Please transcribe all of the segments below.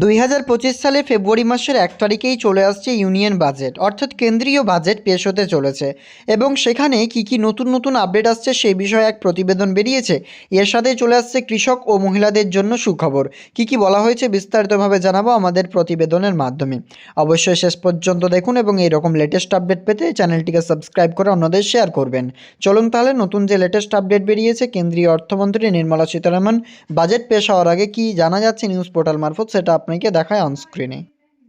দুই হাজার পঁচিশ সালে ফেব্রুয়ারি মাসের এক তারিখেই চলে আসছে ইউনিয়ন বাজেট, অর্থাৎ কেন্দ্রীয় বাজেট পেশ হতে চলেছে। এবং সেখানে কি কি নতুন নতুন আপডেট আসছে সেই বিষয়ে এক প্রতিবেদন বেরিয়েছে। এর সাথে চলে আসছে কৃষক ও মহিলাদের জন্য সুখবর। কি কি বলা হয়েছে বিস্তারিতভাবে জানাব আমাদের প্রতিবেদনের মাধ্যমে। অবশ্যই শেষ পর্যন্ত দেখুন এবং এইরকম লেটেস্ট আপডেট পেতে চ্যানেলটিকে সাবস্ক্রাইব করে অন্যদের শেয়ার করবেন। চলুন তাহলে নতুন যে লেটেস্ট আপডেট বেরিয়েছে, কেন্দ্রীয় অর্থমন্ত্রী নির্মলা সীতারামন, বাজেট পেশ হওয়ার আগে কি জানা যাচ্ছে নিউজ পোর্টাল মারফত, সেটা আপনাকে দেখায় অনস্ক্রিনে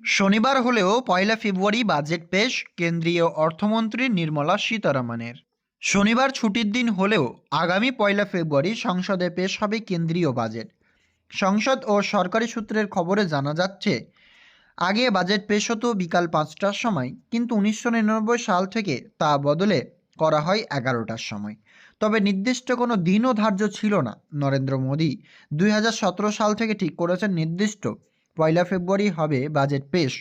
শনিবার হলেও পয়লা ফেব্রুয়ারি বাজেট পেশ কেন্দ্রীয় অর্থমন্ত্রী নির্মলা সীতারামনের। শনিবার ছুটির দিন হলেও আগামী পয়লা ফেব্রুয়ারি সংসদে পেশ হবে কেন্দ্রীয় বাজেট সংসদ ও সরকারি সূত্রের খবরে জানা যাচ্ছে, আগে বাজেট পেশ হতো বিকাল পাঁচটার সময়, কিন্তু উনিশশো নিরানব্বই সাল থেকে তা বদলে করা হয় এগারোটার সময়। তবে নির্দিষ্ট কোনো দিনও ধার্য ছিল না। নরেন্দ্র মোদী দুই হাজার সতেরো সাল থেকে ঠিক করেছেন নির্দিষ্ট পয়লা ফেব্রুয়ারি হবে বাজেট পেশ।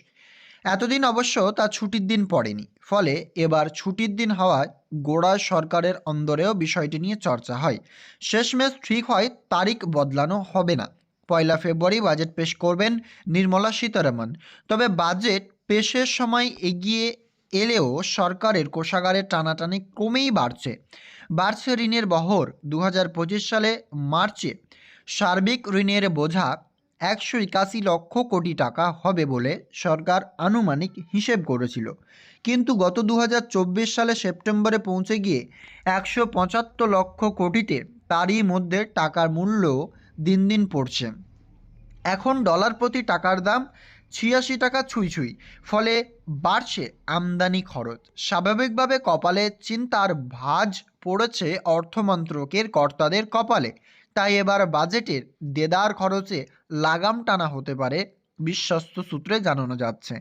এতদিন অবশ্য তা ছুটির দিন পড়েনি, ফলে এবার ছুটির দিন হওয়ায় গোড়া সরকারের অন্দরেও বিষয়টি নিয়ে চর্চা হয়। শেষমেশ ঠিক হয়, তারিখ বদলানো হবে না। পয়লা ফেব্রুয়ারি বাজেট পেশ করবেন নির্মলা সীতারামন। তবে বাজেট পেশের সময় এগিয়ে এলেও সরকারের কোষাগারের টানাটানি ক্রমেই বাড়ছে। বাড়ছে ঋণের বহর দু হাজার পঁচিশ সালে মার্চে। সার্বিক ঋণের বোঝা একশো একাশি লক্ষ কোটি টাকা হবে বলে সরকার আনুমানিক হিসেব করেছিল। কিন্তু গত দু হাজার চব্বিশ সালে সেপ্টেম্বরে পৌঁছে গিয়ে একশো পঁচাত্তর লক্ষ কোটিতে তারই মধ্যে টাকার মূল্য দিন দিন পড়ছে। এখন ডলার প্রতি টাকার দাম ছিয়াশি টাকা ছুঁই ছুঁই, ফলে বাড়ছে আমদানি খরচ। স্বাভাবিকভাবে কপালে চিন্তার ভাঁজ পড়েছে অর্থমন্ত্রকের কর্তাদের কপালে। তাই এবার বাজেটের দেদার খরচে লাগাম টানা হতে পারে, বিশ্বস্ত সূত্রে জানানো যাচ্ছে।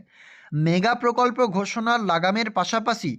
মেগা প্রকল্প ঘোষণার লাগামের পাশাপাশি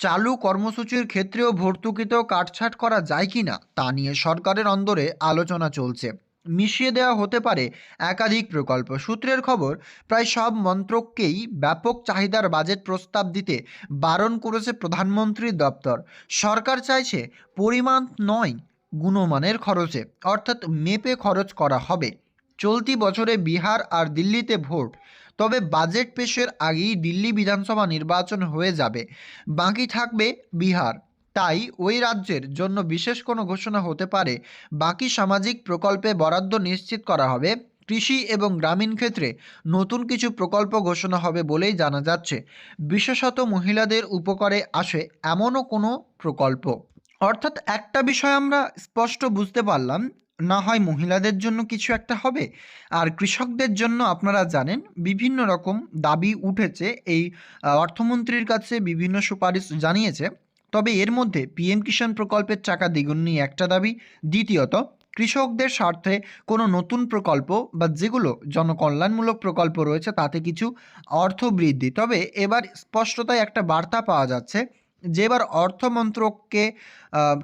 চালু কর্মসূচির ক্ষেত্রেও ভর্তুকিতেও কাটছাট করা যায় কি না, তা নিয়ে সরকারের অন্দরে আলোচনা চলছে। মিশিয়ে দেওয়া হতে পারে একাধিক প্রকল্প। সূত্রের খবর, প্রায় সব মন্ত্রককেই ব্যাপক চাহিদার বাজেট প্রস্তাব দিতে বারণ করেছে প্রধানমন্ত্রীর দপ্তর। সরকার চাইছে পরিমাণ নয় গুণমানের খরচে, অর্থাৎ মেপে খরচ করা হবে। চলতি বছরে বিহার আর দিল্লিতে ভোট, তবে বাজেট পেশের আগেই দিল্লি বিধানসভা নির্বাচন হয়ে যাবে। বাকি থাকবে বিহার। তাই ওই রাজ্যের জন্য বিশেষ কোনো ঘোষণা হতে পারে। বাকি সামাজিক প্রকল্পে বরাদ্দ নিশ্চিত করা হবে। কৃষি এবং গ্রামীণ ক্ষেত্রে নতুন কিছু প্রকল্প ঘোষণা হবে বলেই জানা যাচ্ছে। বিশেষত মহিলাদের উপকারে আসে এমনও কোনো প্রকল্প। অর্থাৎ একটা বিষয় আমরা স্পষ্ট বুঝতে পারলাম, না হয় মহিলাদের জন্য কিছু একটা হবে। আর কৃষকদের জন্য আপনারা জানেন, বিভিন্ন রকম দাবি উঠেছে, এই অর্থমন্ত্রীর কাছে বিভিন্ন সুপারিশ জানিয়েছে। তবে এর মধ্যে পিএম কিষাণ প্রকল্পের টাকা দ্বিগুণ নিয়ে একটা দাবি। দ্বিতীয়ত, কৃষকদের স্বার্থে কোনো নতুন প্রকল্প বা যেগুলো জনকল্যাণমূলক প্রকল্প রয়েছে, তাতে কিছু অর্থ বৃদ্ধি। তবে এবার স্পষ্টতায় একটা বার্তা পাওয়া যাচ্ছে যে এবার অর্থমন্ত্রককে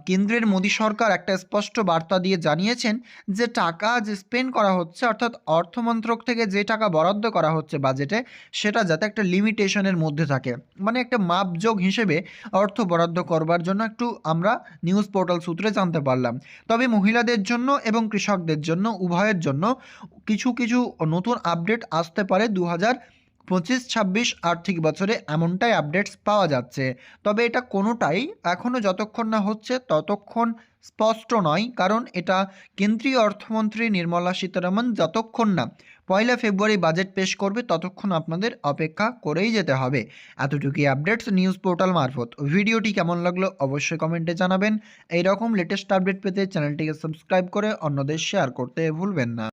কেন্দ্রের মোদী সরকার একটা স্পষ্ট বার্তা দিয়ে জানিয়েছেন যে টাকা যে স্পেন্ড করা হচ্ছে, অর্থাৎ অর্থমন্ত্রক থেকে যে টাকা বরাদ্দ করা হচ্ছে বাজেটে সেটা যাতে একটা লিমিটেশনের মধ্যে থাকে। মানে একটা মাপযোগ হিসেবে অর্থ বরাদ্দ করবার জন্য একটু আমরা নিউজ পোর্টাল সূত্রে জানতে পারলাম। তবে মহিলাদের জন্য এবং কৃষকদের জন্য, উভয়ের জন্য কিছু কিছু নতুন আপডেট আসতে পারে দু হাজার পঁচিশ, ছাব্বিশ আর্থিক বছরে এমনটাই আপডেটস পাওয়া যাচ্ছে। তবে এটা কোনোটাই এখনও যতক্ষণ না হচ্ছে ততক্ষণ স্পষ্ট নয়, কারণ এটা কেন্দ্রীয় অর্থমন্ত্রী নির্মলা সীতারামন যতক্ষণ না পয়লা ফেব্রুয়ারি বাজেট পেশ করবে ততক্ষণ আপনাদের অপেক্ষা করেই যেতে হবে। এতটুকুই আপডেটস নিউজ পোর্টাল মারফত। ভিডিওটি কেমন লাগল অবশ্যই কমেন্টে জানাবেন। এই রকম লেটেস্ট আপডেট পেতে চ্যানেলটিকে সাবস্ক্রাইব করে অন্যদের শেয়ার করতে ভুলবেন না।